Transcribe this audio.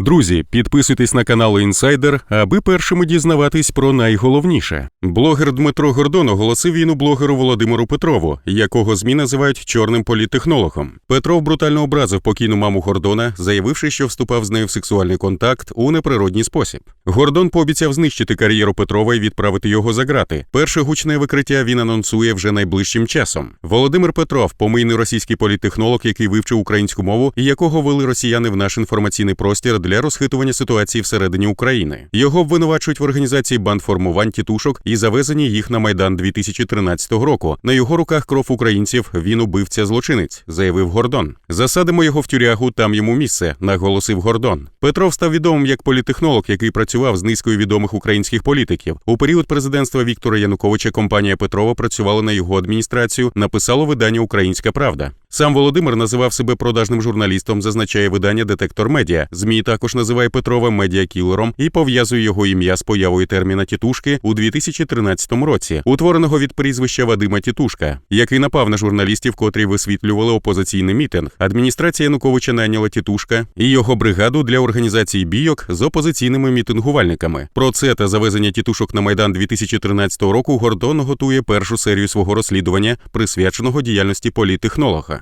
Друзі, підписуйтесь на канал Інсайдер, аби першими дізнаватись про найголовніше. Блогер Дмитро Гордон оголосив війну блогеру Володимиру Петрову, якого ЗМІ називають чорним політтехнологом. Петров брутально образив покійну маму Гордона, заявивши, що вступав з нею в сексуальний контакт у неприродній спосіб. Гордон пообіцяв знищити кар'єру Петрова і відправити його за грати. Перше гучне викриття він анонсує вже найближчим часом. Володимир Петров, помийний російський політтехнолог, який вивчив українську мову і якого вели росіяни в наш інформаційний простір для розхитування ситуації всередині України. Його обвинувачують в організації бандформувань тітушок і завезенні їх на майдан 2013 року. На його руках кров українців. Він убивця злочинець, заявив Гордон. Засадимо його в тюрягу, там йому місце, наголосив Гордон. Петров став відомим як політтехнолог, який працював з низкою відомих українських політиків. У період президентства Віктора Януковича компанія Петрова працювала на його адміністрацію. Написало видання Українська Правда. Сам Володимир називав себе продажним журналістом, зазначає видання Детектор Медіа. Змі також називає Петрова медіакілером і пов'язує його ім'я з появою терміна тітушки у 2013 році, утвореного від прізвища Вадима Тітушка, який напав на журналістів, котрі висвітлювали опозиційний мітинг. Адміністрація Януковича найняла тітушка і його бригаду для організації бійок з опозиційними мітингувальниками. Про це та завезення тітушок на майдан 2013 року Гордон готує першу серію свого розслідування, присвяченого діяльності політтехнолога.